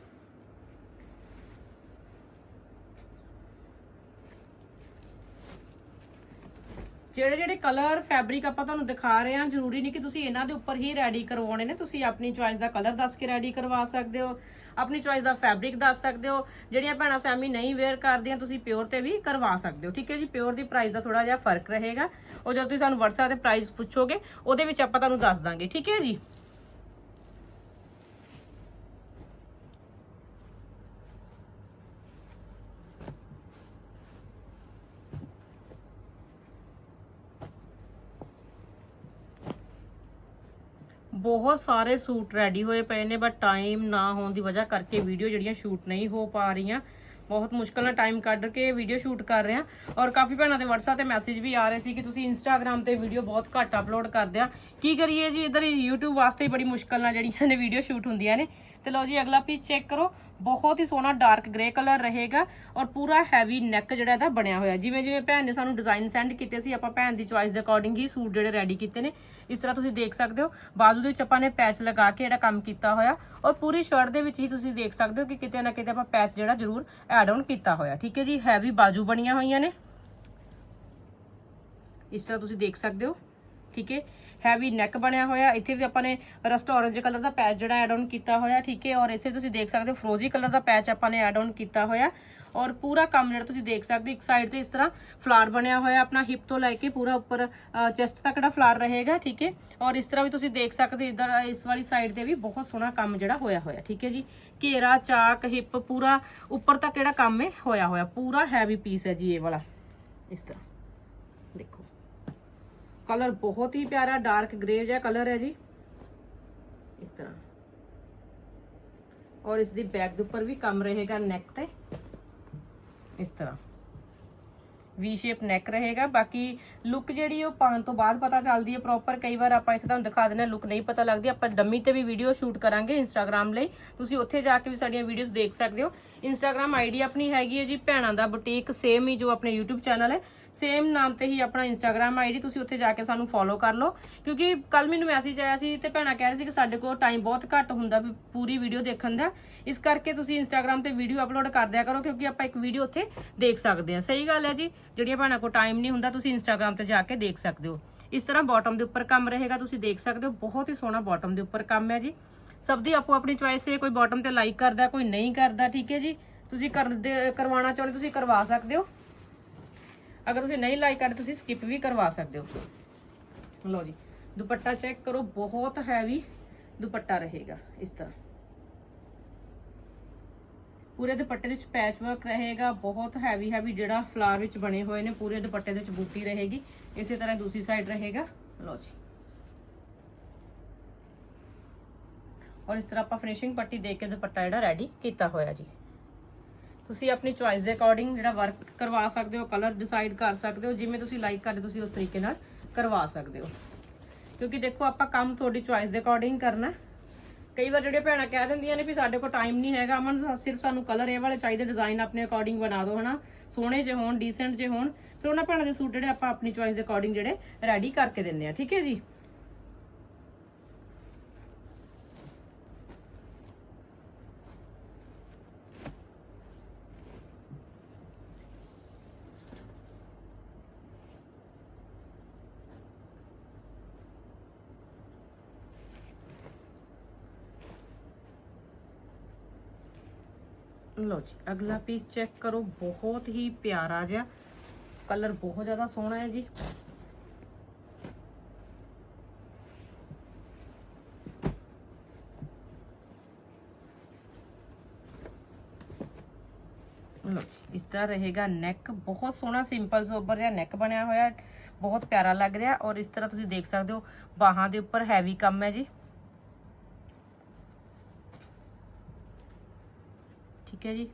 ਜਿਹੜੇ ਜਿਹੜੇ ਕਲਰ ਫੈਬਰਿਕ ਆਪਾਂ ਤੁਹਾਨੂੰ ਦਿਖਾ ਰਹੇ ਹਾਂ, ਜ਼ਰੂਰੀ ਨਹੀਂ ਕਿ ਤੁਸੀਂ ਇਹਨਾਂ ਦੇ ਉੱਪਰ ਹੀ ਰੈਡੀ ਕਰਵਾਉਣੇ ਨੇ। ਤੁਸੀਂ ਆਪਣੀ ਚੁਆਇਸ ਦਾ ਕਲਰ ਦੱਸ ਕੇ ਰੈਡੀ ਕਰਵਾ ਸਕਦੇ ਹੋ, ਆਪਣੀ ਚੁਆਇਸ ਦਾ ਫੈਬਰਿਕ ਦੱਸ ਸਕਦੇ ਹੋ। ਜਿਹੜੀਆਂ ਭੈਣਾਂ ਸੈਮੀ ਨਹੀਂ ਵੇਅਰ ਕਰਦੀਆਂ, ਤੁਸੀਂ ਪਿਓਰ ਤੇ ਵੀ ਕਰਵਾ ਸਕਦੇ ਹੋ, ਠੀਕ ਹੈ ਜੀ? ਪਿਓਰ ਦੀ ਪ੍ਰਾਈਸ ਦਾ ਥੋੜਾ ਜਿਹਾ ਫ਼ਰਕ ਰਹੇਗਾ। ਉਹ ਜਦੋਂ ਤੁਸੀਂ ਸਾਨੂੰ WhatsApp ਤੇ ਪ੍ਰਾਈਸ ਪੁੱਛੋਗੇ, ਉਹਦੇ ਵਿੱਚ ਆਪਾਂ ਤੁਹਾਨੂੰ ਦੱਸ ਦਾਂਗੇ, ਠੀਕ ਹੈ ਜੀ? ਬਹੁਤ ਸਾਰੇ ਸੂਟ ਰੈਡੀ ਹੋਏ ਪਏ ਨੇ ਬਟ ਟਾਈਮ ਨਾ ਹੋਣ ਦੀ ਵਜ੍ਹਾ ਕਰਕੇ ਵੀਡੀਓ ਜਿਹੜੀਆਂ ਸ਼ੂਟ ਨਹੀਂ ਹੋ ਪਾ ਰਹੀਆਂ। ਬਹੁਤ ਮੁਸ਼ਕਲ ਨਾਲ ਟਾਈਮ ਕੱਢ ਕੇ ਵੀਡੀਓ ਸ਼ੂਟ ਕਰ ਰਹੇ ਆ ਔਰ ਕਾਫੀ ਭੈਣਾਂ ਦੇ WhatsApp ਤੇ ਮੈਸੇਜ ਵੀ ਆ ਰਹੇ ਸੀ ਕਿ ਤੁਸੀਂ Instagram ਤੇ ਵੀਡੀਓ ਬਹੁਤ ਘੱਟ ਅਪਲੋਡ ਕਰਦੇ ਆ। ਕੀ ਕਰੀਏ ਜੀ, ਇਧਰ YouTube ਵਾਸਤੇ ਬੜੀ ਮੁਸ਼ਕਲ ਨਾਲ ਜਿਹੜੀਆਂ ਨੇ ਵੀਡੀਓ ਸ਼ੂਟ ਹੁੰਦੀਆਂ ਨੇ। ਤੇ ਲਓ ਜੀ, ਅਗਲਾ ਪੀਸ ਚੈੱਕ ਕਰੋ। ਬਹੁਤ ਹੀ ਸੋਹਣਾ ਡਾਰਕ ਗ੍ਰੇ ਕਲਰ ਰਹੇਗਾ ਔਰ ਪੂਰਾ ਹੈਵੀ ਨੈਕ ਜਿਹੜਾ ਇਹਦਾ ਬਣਿਆ ਹੋਇਆ। ਜਿਵੇਂ ਜਿਵੇਂ ਭੈਣ ਨੇ ਸਾਨੂੰ ਡਿਜ਼ਾਈਨ ਸੈਂਡ ਕੀਤੇ ਸੀ, ਆਪਾਂ ਭੈਣ ਦੀ ਚੁਆਇਸ ਦੇ ਅਕੋਰਡਿੰਗ ਹੀ ਸੂਟ ਜਿਹੜੇ ਰੈਡੀ ਕੀਤੇ ਨੇ, ਇਸ ਤਰ੍ਹਾਂ ਤੁਸੀਂ ਦੇਖ ਸਕਦੇ ਹੋ। ਬਾਜ਼ੂ ਦੇ ਵਿੱਚ ਆਪਾਂ ਨੇ ਪੈਚ ਲਗਾ ਕੇ ਜਿਹੜਾ ਕੰਮ ਕੀਤਾ ਹੋਇਆ ਔਰ ਪੂਰੀ ਸ਼ਰਟ ਦੇ ਵਿੱਚ ਹੀ ਤੁਸੀਂ ਦੇਖ ਸਕਦੇ ਹੋ ਕਿ ਕਿਤੇ ਨਾ ਕਿਤੇ ਆਪਾਂ ਪੈਚ ਜਿਹੜਾ ਜ਼ਰੂਰ ਐਡ ਆਨ ਕੀਤਾ ਹੋਇਆ। ਠੀਕ ਹੈ ਜੀ ਹੈਵੀ ਬਾਜ਼ੂ ਬਣੀਆਂ ਹੋਈਆਂ ਨੇ। ਇਸ ਤਰ੍ਹਾਂ ਤੁਸੀਂ ਦੇਖ ਸਕਦੇ ਹੋ। ਠੀਕ ਹੈ ਹੈਵੀ ਨੈਕ ਬਣਿਆ ਹੋਇਆ। ਇੱਥੇ ਵੀ ਆਪਾਂ ਨੇ ਰਸਟ orange ਕਲਰ ਦਾ ਪੈਚ ਜਿਹੜਾ ਐਡ ਆਨ ਕੀਤਾ ਹੋਇਆ, ਠੀਕ ਹੈ? ਔਰ ਇੱਥੇ ਤੁਸੀਂ ਦੇਖ ਸਕਦੇ ਹੋ ਫਰੋਜ਼ੀ ਕਲਰ ਦਾ ਪੈਚ ਆਪਾਂ ਨੇ ਐਡ ਆਨ ਕੀਤਾ ਹੋਇਆ। ਔਰ ਪੂਰਾ ਕੰਮ ਜਿਹੜਾ ਤੁਸੀਂ ਦੇਖ ਸਕਦੇ ਇੱਕ ਸਾਈਡ ਤੇ ਇਸ ਤਰ੍ਹਾਂ ਫਲਾਰ ਬਣਿਆ ਹੋਇਆ, ਆਪਣਾ ਹਿਪ ਤੋਂ ਲੈ ਕੇ ਪੂਰਾ ਉੱਪਰ ਚੈਸਟ ਤੱਕ ਦਾ ਫਲਾਰ ਰਹੇਗਾ, ਠੀਕ ਹੈ? ਔਰ ਇਸ ਤਰ੍ਹਾਂ ਵੀ ਤੁਸੀਂ ਦੇਖ ਸਕਦੇ ਹੋ, ਇਧਰ, ਇਸ ਵਾਲੀ ਸਾਈਡ ਤੇ ਵੀ ਬਹੁਤ ਸੋਹਣਾ ਕੰਮ ਜਿਹੜਾ ਹੋਇਆ ਹੋਇਆ, ਠੀਕ ਹੈ ਜੀ? ਘੇਰਾ, ਚਾਕ ਹਿਪ ਪੂਰਾ ਉੱਪਰ ਤੱਕ ਜਿਹੜਾ ਕੰਮ ਹੈ, ਹੋਇਆ ਹੋਇਆ, ਪੂਰਾ ਹੈਵੀ ਪੀਸ ਹੈ ਜੀ ਇਹ ਵਾਲਾ, ਇਸ ਤਰ੍ਹਾਂ। ਕਲਰ ਬਹੁਤ ਹੀ ਪਿਆਰਾ, ਡਾਰਕ ਗ੍ਰੇ ਜਿਹਾ ਕਲਰ ਹੈ ਜੀ। ਇਸ ਤਰ੍ਹਾਂ। ਔਰ ਇਸ ਦੀ ਬੈਕ ਦੇ ਉੱਪਰ ਵੀ ਕੰਮ ਰਹੇਗਾ ਨੈਕ ਤੇ। ਇਸ ਤਰ੍ਹਾਂ। ਵੀ ਸ਼ੇਪ ਨੈਕ ਰਹੇਗਾ। ਬਾਕੀ ਲੁੱਕ ਜਿਹੜੀ ਉਹ ਪਾਉਣ ਤੋਂ ਬਾਅਦ ਪਤਾ ਚੱਲਦੀ ਹੈ ਪ੍ਰੋਪਰ ਕਈ ਵਾਰ ਆਪਾਂ ਇੱਥੇ ਤੁਹਾਨੂੰ ਦਿਖਾ ਦਿੰਦੇ ਹਾਂ ਲੁੱਕ ਨਹੀਂ ਪਤਾ ਲੱਗਦੀ। ਆਪਾਂ ਡੰਮੀ ਤੇ ਵੀ ਵੀਡੀਓ ਸ਼ੂਟ ਕਰਾਂਗੇ ਇੰਸਟਾਗ੍ਰam ਲਈ। ਤੁਸੀਂ ਉੱਥੇ ਜਾ ਕੇ ਵੀ ਸਾਡੀਆਂ ਵੀਡੀਓਜ਼ ਦੇਖ ਸਕਦੇ ਹੋ। ਇੰਸਟਾਗ੍ਰam ਆਈਡੀ ਆਪਣੀ ਹੈਗੀ ਹੈ ਜੀ ਭੈਣਾਂ ਦਾ ਬੁਟੀਕ ਸੇਮ ਹੀ ਜੋ ਆਪਣੇ YouTube ਚੈਨਲ ਹੈ। ਸੇਮ ਨਾਮ ਤੇ ਹੀ ਆਪਣਾ ਇੰਸਟਾਗ੍ਰam ਆਈਡੀ ਤੁਸੀਂ ਉੱਥੇ ਜਾ ਕੇ ਸਾਨੂੰ ਫੋਲੋ ਕਰ ਲਓ। ਕਿਉਂਕਿ ਕੱਲ ਮੈਨੂੰ ਮੈਸੇਜ ਆਇਆ ਸੀ ਤੇ ਭੈਣਾਂ ਕਹਿ ਰਹੀ ਸੀ ਕਿ ਸਾਡੇ ਕੋਲ ਟਾਈਮ ਬਹੁਤ ਘੱਟ ਹੁੰਦਾ ਵੀ ਪੂਰੀ ਵੀਡੀਓ ਦੇਖਣ ਦਾ। ਇਸ ਕਰਕੇ ਤੁਸੀਂ ਇੰਸਟਾਗ੍ਰam ਤੇ ਵੀਡੀਓ ਅਪਲੋਡ ਕਰ ਦਿਆ ਕਰੋ ਕਿਉਂਕਿ ਆਪਾਂ ਇੱਕ ਵੀਡੀਓ ਉੱਥੇ ਦੇਖ ਸਕਦੇ ਹਾਂ। ਸਹੀ ਗੱਲ ਹੈ ਜੀ, ਜਿਹੜੀਆਂ ਭੈਣਾਂ ਕੋਲ ਟਾਈਮ ਨਹੀਂ ਹੁੰਦਾ, ਤੁਸੀਂ ਇੰਸਟਾਗ੍ਰam ਤੇ ਜਾ ਕੇ ਦੇਖ ਸਕਦੇ ਹੋ। ਇਸ ਤਰ੍ਹਾਂ ਬਾਟਮ ਦੇ ਉੱਪਰ ਕੰਮ ਰਹੇਗਾ, ਤੁਸੀਂ ਦੇਖ ਸਕਦੇ ਹੋ। ਬਹੁਤ ਹੀ ਸੋਹਣਾ ਬਾਟਮ ਦੇ ਉੱਪਰ ਕੰਮ ਹੈ ਜੀ। ਸਭ ਦੀ ਆਪੋ ਆਪਣੀ ਚੁਆਇਸ ਹੈ, ਕੋਈ ਬਾਟਮ ਤੇ ਲਾਈਕ ਕਰਦਾ, ਕੋਈ ਨਹੀਂ ਕਰਦਾ, ਠੀਕ ਹੈ ਜੀ। ਤੁਸੀਂ ਕਰਦੇ ਕਰਵਾਉਣਾ ਚਾਹੁੰਦੇ ਤੁਸੀਂ ਕਰਵਾ ਸਕਦੇ ਹੋ। ਅਗਰ ਤੁਸੀਂ ਨਹੀਂ ਲਾਈਕ ਕਰਦੇ, ਤੁਸੀਂ ਸਕਿਪ ਵੀ ਕਰਵਾ ਸਕਦੇ ਹੋ। ਲਓ ਜੀ, ਦੁਪੱਟਾ ਚੈੱਕ ਕਰੋ, ਬਹੁਤ ਹੈਵੀ ਦੁਪੱਟਾ ਰਹੇਗਾ ਇਸ ਤਰ੍ਹਾਂ। ਪੂਰੇ ਦੁਪੱਟੇ ਦੇ ਵਿੱਚ ਪੈਚ ਵਰਕ ਰਹੇਗਾ, ਬਹੁਤ ਹੈਵੀ ਹੈਵੀ ਜਿਹੜਾ ਫਲਾਰ ਵਿੱਚ ਬਣੇ ਹੋਏ ਨੇ, ਪੂਰੇ ਦੁਪੱਟੇ ਦੇ ਵਿੱਚ ਬੂਟੀ ਰਹੇਗੀ। ਇਸੇ ਤਰ੍ਹਾਂ ਦੂਸਰੀ ਸਾਈਡ ਰਹੇਗਾ। ਲਓ ਜੀ। ਔਰ ਇਸ ਤਰ੍ਹਾਂ ਆਪਾਂ ਫਿਨਿਸ਼ਿੰਗ ਪੱਟੀ ਦੇ ਕੇ ਦੁਪੱਟਾ ਜਿਹੜਾ ਰੈਡੀ ਕੀਤਾ ਹੋਇਆ ਜੀ। ਤੁਸੀਂ ਆਪਣੀ ਚੁਆਇਸ ਦੇ ਅਕੋਰਡਿੰਗ ਜਿਹੜਾ ਵਰਕ ਕਰਵਾ ਸਕਦੇ ਹੋ ਕਲਰ ਡਿਸਾਈਡ ਕਰ ਸਕਦੇ ਹੋ, ਜਿਵੇਂ ਤੁਸੀਂ ਲਾਈਕ ਕਰਦੇ ਤੁਸੀਂ ਉਸ ਤਰੀਕੇ ਨਾਲ ਕਰਵਾ ਸਕਦੇ ਹੋ। ਕਿਉਂਕਿ ਦੇਖੋ, ਆਪਾਂ ਕੰਮ ਤੁਹਾਡੀ ਚੁਆਇਸ ਦੇ ਅਕੋਰਡਿੰਗ ਕਰਨਾ ਕਈ ਵਾਰ ਜਿਹੜੇ ਭੈਣਾਂ ਕਹਿ ਦਿੰਦੀਆਂ ਨੇ ਵੀ ਸਾਡੇ ਕੋਲ ਟਾਈਮ ਨਹੀਂ ਹੈਗਾ, ਅਮਨ ਸਿਰਫ ਸਾਨੂੰ ਕਲਰ ਇਹ ਵਾਲੇ ਚਾਹੀਦੇ ਡਿਜ਼ਾਈਨ ਆਪਣੇ ਅਕੋਰਡਿੰਗ ਬਣਾ ਦਿਓ, ਹਨਾ। ਸੋਹਣੇ ਜਿਹੇ ਹੋਣ ਡੀਸੈਂਟ ਜੇ ਹੋਣ, ਫਿਰ ਉਹਨਾਂ ਭੈਣਾਂ ਦੇ ਸੂਟ ਜਿਹੜੇ ਆਪਾਂ ਆਪਣੀ ਚੁਆਇਸ ਦੇ ਅਕੋਰਡਿੰਗ ਜਿਹੜੇ ਰੈਡੀ ਕਰਕੇ ਦਿੰਦੇ ਆ ਠੀਕ ਹੈ ਜੀ? ਲਓ ਜੀ ਅਗਲਾ ਪੀਸ ਚੈੱਕ ਕਰੋ ਬਹੁਤ ਹੀ ਪਿਆਰਾ ਜਿਹਾ ਕਲਰ ਬਹੁਤ ਜ਼ਿਆਦਾ ਸੋਹਣਾ ਹੈ ਜੀ ਲਓ ਜੀ, ਇਸ ਤਰ੍ਹਾਂ ਰਹੇਗਾ ਨੈਕ ਬਹੁਤ ਸੋਹਣਾ ਸਿੰਪਲ ਸੋਬਰ ਜਿਹਾ ਨੈਕ ਬਣਿਆ ਹੋਇਆ ਹੈ। ਬਹੁਤ ਪਿਆਰਾ ਲੱਗ ਰਿਹਾ ਔਰ ਇਸ ਤਰ੍ਹਾਂ ਤੁਸੀਂ ਦੇਖ ਸਕਦੇ ਹੋ ਬਾਹਾਂ ਦੇ ਉੱਪਰ ਹੈਵੀ ਕੰਮ ਹੈ ਜੀ ਠੀਕ ਹੈ ਜੀ।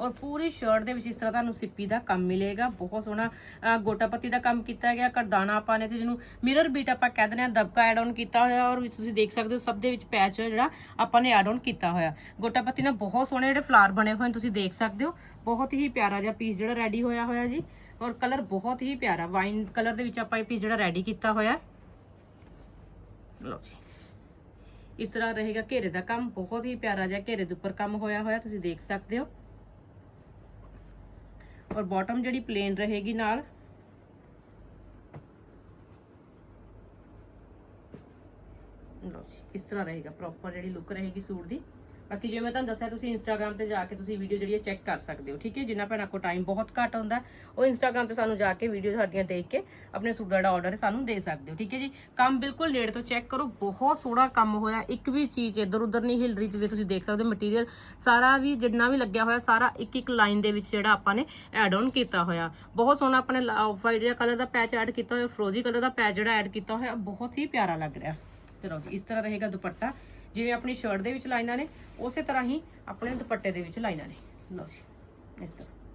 ਔਰ ਪੂਰੀ ਸ਼ਰਟ ਦੇ ਵਿੱਚ ਇਸ ਤਰ੍ਹਾਂ ਤੁਹਾਨੂੰ ਸਿੱਪੀ ਦਾ ਕੰਮ ਮਿਲੇਗਾ। ਬਹੁਤ ਸੋਹਣਾ ਗੋਟਾਪੱਤੀ ਦਾ ਕੰਮ ਕੀਤਾ ਗਿਆ ਕਰਦਾਨਾ ਆਪਾਂ ਨੇ ਤੇ ਜਿਹਨੂੰ ਮਿਰਰ ਬੀਟ ਆਪਾਂ ਕਹਿ ਦਿੰਦੇ ਆ ਦਬਕਾ ਐਡ ਆਨ ਕੀਤਾ ਹੋਇਆ। ਔਰ ਤੁਸੀਂ ਦੇਖ ਸਕਦੇ ਹੋ, ਸਭ ਦੇ ਵਿੱਚ ਪੈਚ ਜਿਹੜਾ ਆਪਾਂ ਨੇ ਐਡ ਆਨ ਕੀਤਾ ਹੋਇਆ। ਗੋਟਾਪੱਤੀ ਨਾਲ ਬਹੁਤ ਸੋਹਣੇ ਜਿਹੜੇ ਫਲਾਰ ਬਣੇ ਹੋਏ ਨੇ, ਤੁਸੀਂ ਦੇਖ ਸਕਦੇ ਹੋ। ਬਹੁਤ ਹੀ ਪਿਆਰਾ ਜਿਹਾ ਪੀਸ ਜਿਹੜਾ ਰੈਡੀ ਹੋਇਆ ਹੋਇਆ ਜੀ। ਔਰ ਕਲਰ ਬਹੁਤ ਹੀ ਪਿਆਰਾ ਵਾਈਨ ਕਲਰ ਦੇ ਵਿੱਚ ਆਪਾਂ ਇਹ ਪੀਸ ਜਿਹੜਾ ਰੈਡੀ ਕੀਤਾ ਹੋਇਆ। ਲਓ ਜੀ। ਇਸ ਤਰ੍ਹਾਂ ਰਹੇਗਾ। ਘੇਰੇ ਦਾ ਕੰਮ ਬਹੁਤ ਹੀ ਪਿਆਰਾ ਜਿਹਾ ਘੇਰੇ ਦੇ ਉੱਪਰ ਕੰਮ ਹੋਇਆ ਹੋਇਆ, ਤੁਸੀਂ ਦੇਖ ਸਕਦੇ ਹੋ। ਔਰ ਬਾਟਮ ਜਿਹੜੀ ਪਲੇਨ ਰਹੇਗੀ ਨਾਲ, ਲਓ ਜੀ, ਇਸ ਤਰ੍ਹਾਂ ਰਹੇਗਾ ਪ੍ਰੋਪਰ ਜਿਹੜੀ ਲੁੱਕ ਰਹੇਗੀ ਸੂਟ ਦੀ। ਬਾਕੀ ਜਿਵੇਂ ਮੈਂ ਤੁਹਾਨੂੰ ਦੱਸਿਆ, ਤੁਸੀਂ ਇੰਸਟਾਗ੍ਰam ਤੇ ਜਾ ਕੇ ਤੁਸੀਂ ਵੀਡੀਓ ਜਿਹੜੀ ਹੈ ਚੈੱਕ ਕਰ ਸਕਦੇ ਹੋ, ਠੀਕ ਹੈ? ਜਿੰਨਾ ਭੈਣਾਂ ਕੋ ਟਾਈਮ ਬਹੁਤ ਘੱਟ ਹੁੰਦਾ, ਉਹ ਇੰਸਟਾਗ੍ਰam ਤੇ ਸਾਨੂੰ ਜਾ ਕੇ ਵੀਡੀਓ ਸਾਡੀਆਂ ਦੇਖ ਕੇ ਆਪਣੇ ਸੂਟ ਦਾ ਆਰਡਰ ਹੈ, ਸਾਨੂੰ ਦੇ ਸਕਦੇ ਹੋ, ਠੀਕ ਹੈ ਜੀ? ਕੰਮ ਬਿਲਕੁਲ ਨੇੜੇ ਤੋਂ ਚੈੱਕ ਕਰੋ, ਬਹੁਤ ਸੋਹਣਾ ਕੰਮ ਹੋਇਆ, ਇੱਕ ਵੀ ਚੀਜ਼ ਇੱਧਰ ਉੱਧਰ ਨਹੀਂ ਹਿਲ ਰਹੀ, ਜਿਵੇਂ ਤੁਸੀਂ ਦੇਖ ਸਕਦੇ ਹੋ ਮਟੀਰੀਅਲ ਸਾਰਾ ਵੀ ਜਿੰਨਾ ਵੀ ਲੱਗਿਆ ਹੋਇਆ, ਸਾਰਾ ਇੱਕ ਇੱਕ ਲਾਈਨ ਦੇ ਵਿੱਚ ਜਿਹੜਾ ਆਪਾਂ ਨੇ ਐਡ ਆਨ ਕੀਤਾ ਹੋਇਆ। ਬਹੁਤ ਸੋਹਣਾ ਆਪਣੇ ਆਫ ਵਾਈਟ ਜਿਹੜਾ ਕਲਰ ਦਾ ਪੈਚ ਐਡ ਕੀਤਾ ਹੋਇਆ ਫਰੋਜ਼ੀ ਕਲਰ ਦਾ ਪੈਚ ਜਿਹੜਾ ਐਡ ਕੀਤਾ ਹੋਇਆ, ਬਹੁਤ ਹੀ ਪਿਆਰਾ ਲੱਗ ਰਿਹਾ। ਚਲੋ ਜੀ, ਇਸ ਤਰ੍ਹਾਂ ਰਹੇਗਾ ਦੁਪੱਟਾ। ਜਿਵੇਂ ਆਪਣੀ ਸ਼ਰਟ ਦੇ ਵਿੱਚ ਲਾਈਨਾਂ ਨੇ, ਉਸੇ ਤਰ੍ਹਾਂ ਹੀ ਆਪਣੇ ਦੁਪੱਟੇ ਦੇ ਵਿੱਚ ਲਾਈਨਾਂ ਨੇ। ਲਓ ਜੀ, ਇਸ ਤਰ੍ਹਾਂ।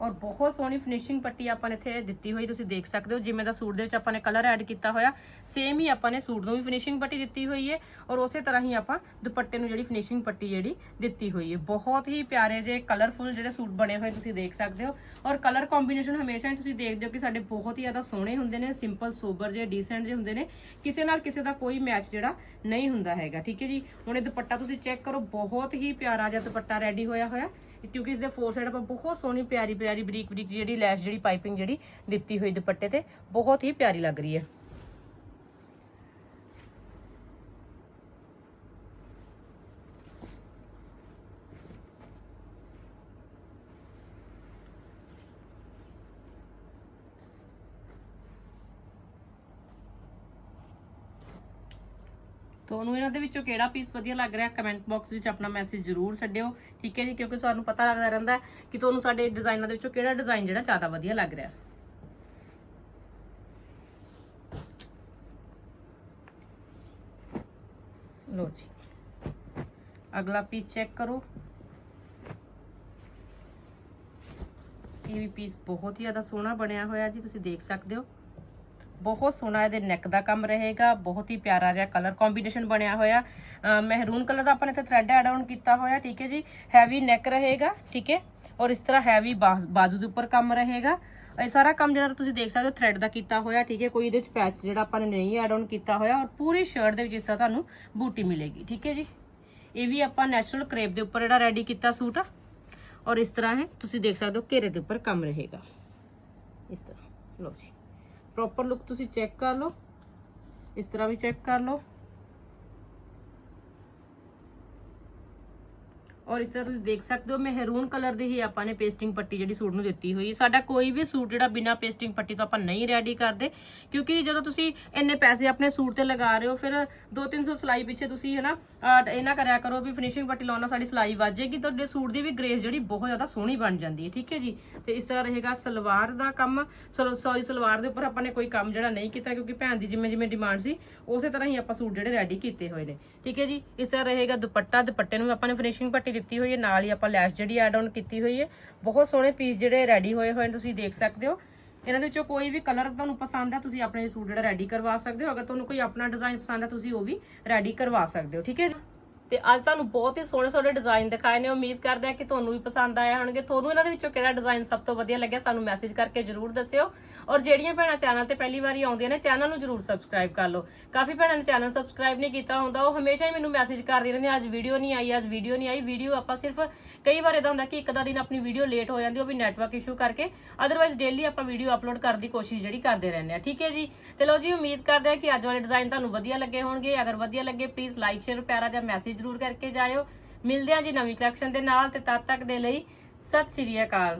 ਔਰ ਬਹੁਤ ਸੋਹਣੀ ਫਿਨਿਸ਼ਿੰਗ ਪੱਟੀ ਆਪਾਂ ਨੇ ਇੱਥੇ ਦਿੱਤੀ ਹੋਈ, ਤੁਸੀਂ ਦੇਖ ਸਕਦੇ ਹੋ, ਜਿਵੇਂ ਦਾ ਸੂਟ ਦੇ ਵਿੱਚ ਆਪਾਂ ਨੇ ਕਲਰ ਐਡ ਕੀਤਾ ਹੋਇਆ ਸੇਮ ਹੀ ਆਪਾਂ ਨੇ ਸੂਟ ਨੂੰ ਵੀ ਫਿਨਿਸ਼ਿੰਗ ਪੱਟੀ ਦਿੱਤੀ ਹੋਈ ਹੈ ਔਰ ਉਸੇ ਤਰ੍ਹਾਂ ਹੀ ਆਪਾਂ ਦੁਪੱਟੇ ਨੂੰ ਜਿਹੜੀ ਫਿਨਿਸ਼ਿੰਗ ਪੱਟੀ ਜਿਹੜੀ ਦਿੱਤੀ ਹੋਈ ਹੈ ਬਹੁਤ ਹੀ ਪਿਆਰੇ ਜੇ ਕਲਰਫੁਲ ਜਿਹੜੇ ਸੂਟ ਬਣੇ ਹੋਏ ਤੁਸੀਂ ਦੇਖ ਸਕਦੇ ਹੋ, ਔਰ ਕਲਰ ਕੰਬੀਨੇਸ਼ਨ ਹਮੇਸ਼ਾ ਹੀ ਤੁਸੀਂ ਦੇਖਦੇ ਹੋ ਕਿ ਸਾਡੇ ਬਹੁਤ ਹੀ ਜ਼ਿਆਦਾ ਸੋਹਣੇ ਹੁੰਦੇ ਨੇ ਸਿੰਪਲ ਸੋਬਰ ਜੇ ਡੀਸੈਂਟ ਜੇ ਹੁੰਦੇ ਨੇ। ਕਿਸੇ ਨਾਲ ਕਿਸੇ ਦਾ ਕੋਈ ਮੈਚ ਜਿਹੜਾ ਨਹੀਂ ਹੁੰਦਾ ਹੈਗਾ, ਠੀਕ ਹੈ ਜੀ? ਹੁਣ ਇਹ ਦੁਪੱਟਾ ਤੁਸੀਂ ਚੈੱਕ ਕਰੋ, ਬਹੁਤ ਹੀ ਪਿਆਰਾ ਜਿਹਾ ਦੁਪੱਟਾ ਰੈਡੀ ਹੋਇਆ ਹੋਇਆ, ਕਿਉਂਕਿ ਇਸ ਦੇ ਫੋਰ ਸਾਈਡ ਆਪਾਂ ਬਹੁਤ ਸੋਹਣੀ ਪਿਆਰੀ ਪਿਆਰੀ ਬਰੀਕ ਬਰੀਕ ਜਿਹੜੀ ਲੈਸ, ਜਿਹੜੀ ਪਾਈਪਿੰਗ ਜਿਹੜੀ ਦਿੱਤੀ ਹੋਈ ਦੁਪੱਟੇ ਤੇ, ਬਹੁਤ ਹੀ ਪਿਆਰੀ ਲੱਗ ਰਹੀ ਹੈ। ਤੁਹਾਨੂੰ ਇਹਨਾਂ ਦੇ ਵਿੱਚੋਂ ਕਿਹੜਾ ਪੀਸ ਵਧੀਆ ਲੱਗ ਰਿਹਾ ਕਮੈਂਟ ਬਾਕਸ ਵਿੱਚ ਆਪਣਾ ਮੈਸੇਜ ਜ਼ਰੂਰ ਛੱਡਿਓ, ਠੀਕ ਹੈ ਜੀ? ਕਿਉਂਕਿ ਸਾਨੂੰ ਪਤਾ ਲੱਗਦਾ ਰਹਿੰਦਾ ਕਿ ਤੁਹਾਨੂੰ ਸਾਡੇ ਡਿਜ਼ਾਈਨਾਂ ਦੇ ਵਿੱਚੋਂ ਕਿਹੜਾ ਡਿਜ਼ਾਈਨ ਜਿਹੜਾ ਜ਼ਿਆਦਾ ਵਧੀਆ ਲੱਗ ਰਿਹਾ। ਲੋ ਜੀ। ਅਗਲਾ ਪੀਸ ਚੈੱਕ ਕਰੋ। ਇਹ ਵੀ ਪੀਸ ਬਹੁਤ ਹੀ ਜ਼ਿਆਦਾ ਸੋਹਣਾ ਬਣਿਆ ਹੋਇਆ ਜੀ, ਤੁਸੀਂ ਦੇਖ ਸਕਦੇ ਹੋ। ਬਹੁਤ ਸੋਹਣਾ ਇਹਦੇ ਨੈਕ ਦਾ ਕੰਮ ਰਹੇਗਾ, ਬਹੁਤ ਹੀ ਪਿਆਰਾ ਜਿਹਾ ਕਲਰ ਕੰਬੀਨੇਸ਼ਨ ਬਣਿਆ ਹੋਇਆ। ਮਹਿਰੂਨ ਕਲਰ ਦਾ ਆਪਾਂ ਨੇ ਇੱਥੇ ਥ੍ਰੈਡ ਐਡ ਆਨ ਕੀਤਾ ਹੋਇਆ, ਠੀਕ ਹੈ ਜੀ? ਹੈਵੀ ਨੈਕ ਰਹੇਗਾ, ਠੀਕ ਹੈ? ਔਰ ਇਸ ਤਰ੍ਹਾਂ ਹੈਵੀ ਬਾਜ਼ੂ ਦੇ ਉੱਪਰ ਕੰਮ ਰਹੇਗਾ। ਇਹ ਸਾਰਾ ਕੰਮ ਜਿਹੜਾ ਤੁਸੀਂ ਦੇਖ ਸਕਦੇ ਹੋ ਥ੍ਰੈਡ ਦਾ ਕੀਤਾ ਹੋਇਆ, ਠੀਕ ਹੈ? ਕੋਈ ਇਹਦੇ ਵਿੱਚ ਪੈਚ ਜਿਹੜਾ ਆਪਾਂ ਨੇ ਨਹੀਂ ਐਡ ਆਨ ਕੀਤਾ ਹੋਇਆ ਔਰ ਪੂਰੀ ਸ਼ਰਟ ਦੇ ਵਿੱਚ ਇਸ ਤਰ੍ਹਾਂ ਤੁਹਾਨੂੰ ਬੂਟੀ ਮਿਲੇਗੀ, ਠੀਕ ਹੈ ਜੀ? ਇਹ ਵੀ ਆਪਾਂ ਨੈਚੁਰਲ ਕਰੇਪ ਦੇ ਉੱਪਰ ਜਿਹੜਾ ਰੈਡੀ ਕੀਤਾ ਸੂਟ। ਔਰ ਇਸ ਤਰ੍ਹਾਂ ਹੈ ਤੁਸੀਂ ਦੇਖ ਸਕਦੇ ਹੋ ਘੇਰੇ ਦੇ ਉੱਪਰ ਕੰਮ ਰਹੇਗਾ। ਇਸ ਤਰ੍ਹਾਂ, ਲਓ ਜੀ। ਪ੍ਰੋਪਰ ਲੁੱਕ ਤੁਸੀਂ ਚੈੱਕ ਕਰ ਲਓ। ਇਸ ਤਰ੍ਹਾਂ ਵੀ ਚੈੱਕ ਕਰ ਲਓ। ਔਰ ਇਸ ਤਰ੍ਹਾਂ ਤੁਸੀਂ ਦੇਖ ਸਕਦੇ ਹੋ, ਮਹਿਰੂਨ ਕਲਰ ਦੀ ਹੀ ਆਪਾਂ ਨੇ ਪੇਸਟਿੰਗ ਪੱਟੀ ਜਿਹੜੀ ਸੂਟ ਨੂੰ ਦਿੱਤੀ ਹੋਈ ਸਾਡਾ ਕੋਈ ਵੀ ਸੂਟ ਜਿਹੜਾ ਬਿਨਾ ਪੇਸਟਿੰਗ ਪੱਟੀ ਤੋਂ ਆਪਾਂ ਨਹੀਂ ਰੈਡੀ ਕਰਦੇ, ਕਿਉਂਕਿ ਜਦੋਂ ਤੁਸੀਂ ਇੰਨੇ ਪੈਸੇ ਆਪਣੇ ਸੂਟ ਤੇ ਲਗਾ ਰਹੇ ਹੋ, ਫਿਰ 2-300 ਸਿਲਾਈ ਪਿੱਛੇ ਤੁਸੀਂ ਹਨਾ ਅਹ ਇਹ ਨਾ ਕਰਿਆ ਕਰੋ ਵੀ ਫਿਨਿਸ਼ਿੰਗ ਪੱਟੀ ਲਾਉਣਾ ਸਾਡੀ ਸਿਲਾਈ ਵੱਜ ਜਾਏਗੀ, ਤੁਹਾਡੇ ਸੂਟ ਦੀ ਵੀ ਗ੍ਰੇਸ ਜਿਹੜੀ ਬਹੁਤ ਜ਼ਿਆਦਾ ਸੋਹਣੀ ਬਣ ਜਾਂਦੀ ਹੈ, ਠੀਕ ਹੈ ਜੀ? ਤੇ ਇਸ ਤਰ੍ਹਾਂ ਰਹੇਗਾ ਸਲਵਾਰ ਦਾ ਕੰਮ ਸੌਰੀ ਸਲਵਾਰ ਦੇ ਉੱਪਰ ਆਪਾਂ ਨੇ ਕੋਈ ਕੰਮ ਜਿਹੜਾ ਨਹੀਂ ਕੀਤਾ, ਕਿਉਂਕਿ ਭੈਣ ਦੀ ਜਿਵੇਂ ਜਿਵੇਂ ਡਿਮਾਂਡ ਸੀ, ਉਸੇ ਤਰ੍ਹਾਂ ਹੀ ਆਪਾਂ ਸੂਟ ਜਿਹੜੇ ਰੈਡੀ ਕੀਤੇ ਹੋਏ ਨੇ, ਠੀਕ ਹੈ ਜੀ? ਇਸ ਤਰ੍ਹਾਂ ਰਹੇਗਾ ਦੁਪੱਟਾ, ਦੁਪੱਟੇ ਨੂੰ ਵੀ ਆਪਾਂ ਨੇ ਫਿਨਿਸ਼ਿੰਗ ਪੱਟੀ ਦਿੱਤੀ ਹੋਈ ਹੈ, ਨਾਲ ਹੀ ਆਪਾਂ ਲੈਸ ਜਿਹੜੀ ਐਡ ਆਨ ਕੀਤੀ ਹੋਈ ਹੈ। ਬਹੁਤ ਸੋਹਣੇ ਪੀਸ ਜਿਹੜੇ ਰੈਡੀ ਹੋਏ ਹੋਏ ਨੇ, ਤੁਸੀਂ ਦੇਖ ਸਕਦੇ ਹੋ। ਇਹਨਾਂ ਦੇ ਵਿੱਚੋਂ ਕੋਈ ਵੀ ਕਲਰ ਤੁਹਾਨੂੰ ਪਸੰਦ ਹੈ, ਤੁਸੀਂ ਆਪਣੇ ਸੂਟ ਜਿਹੜਾ ਰੈਡੀ ਕਰਵਾ ਸਕਦੇ ਹੋ। ਅਗਰ ਤੁਹਾਨੂੰ ਕੋਈ ਆਪਣਾ ਡਿਜ਼ਾਈਨ ਪਸੰਦ ਹੈ, ਤੁਸੀਂ ਉਹ ਵੀ ਰੈਡੀ ਕਰਵਾ ਸਕਦੇ ਹੋ, ਠੀਕ ਹੈ ਤੇ ਅੱਜ ਤੁਹਾਨੂੰ ਬਹੁਤ ਹੀ ਸੋਹਣੇ ਸੋਹਣੇ ਡਿਜ਼ਾਈਨ ਦਿਖਾਏ ਨੇ। ਉਮੀਦ ਕਰਦੇ ਹਾਂ ਕਿ ਤੁਹਾਨੂੰ ਵੀ ਪਸੰਦ ਆਏ ਹੋਣਗੇ। ਤੁਹਾਨੂੰ ਇਹਨਾਂ ਦੇ ਵਿੱਚੋਂ ਕਿਹੜਾ ਡਿਜ਼ਾਈਨ ਸਭ ਤੋਂ ਵਧੀਆ ਲੱਗਿਆ ਸਾਨੂੰ ਮੈਸੇਜ ਕਰਕੇ ਜਰੂਰ ਦੱਸਿਓ। ਔਰ ਜਿਹੜੀਆਂ ਭੈਣਾਂ ਚੈਨਲ ਤੇ ਪਹਿਲੀ ਵਾਰੀ ਆਉਂਦੀਆਂ ਨੇ, ਚੈਨਲ ਨੂੰ ਜਰੂਰ ਸਬਸਕ੍ਰਾਈਬ ਕਰ ਲਓ। ਕਾਫੀ ਭੈਣਾਂ ਨੇ ਚੈਨਲ ਸਬਸਕ੍ਰਾਈਬ ਨਹੀਂ ਕੀਤਾ ਹੁੰਦਾ, ਉਹ ਹਮੇਸ਼ਾ ਹੀ ਮੈਨੂੰ ਮੈਸੇਜ ਕਰਦੀਆਂ ਰਹਿੰਦੀ ਅੱਜ ਵੀਡੀਓ ਨਹੀਂ ਆਈ, ਅੱਜ ਵੀਡੀਓ ਨਹੀਂ ਆਈ। ਵੀਡੀਓ ਆਪਾਂ ਸਿਰਫ ਕਈ ਵਾਰ ਇਦਾਂ ਹੁੰਦਾ ਕਿ ਇੱਕ ਦਾ ਦਿਨ ਆਪਣੀ ਵੀਡੀਓ ਲੇਟ ਹੋ ਜਾਂਦੀ, ਉਹ ਵੀ ਨੈਟਵਰਕ ਇਸ਼ੂ ਕਰਕੇ। ਅਦਰਵਾਈਜ਼ ਡੇਲੀ ਆਪਾਂ ਵੀਡੀਓ ਅਪਲੋਡ ਕਰਨ ਦੀ ਕੋਸ਼ਿਸ਼ ਜਿਹੜੀ ਕਰਦੇ ਰਹਿੰਦੇ ਆ ਠੀਕ ਹੈ ਜੀ? ਤੇ ਲਓ ਜੀ, ਉਮੀਦ ਕਰਦੇ ਆ ਕਿ ਅੱਜ ਵਾਲੇ ਡਿਜ਼ਾਈਨ ਤੁਹਾਨੂੰ ਵਧੀਆ ਲੱਗੇ ਹੋਣਗੇ। ਅਗਰ ਵਧੀਆ ਲੱਗੇ ਪਲੀਜ਼ ਲਾਈਕ ਸ਼ੇਅਰ ਪਿਆਰਾ ਜਿਹਾ ਮੈਸੇਜ ਜਰੂਰ ਕਰਕੇ ਜਾਇਓ। ਮਿਲਦੇ ਹਾਂ ਜੀ ਨਵੀਂ ਕਲੈਕਸ਼ਨ ਦੇ ਨਾਲ ਤੇ ਤਦ ਤੱਕ ਦੇ ਲਈ ਸਤਿ ਸ਼੍ਰੀ ਅਕਾਲ।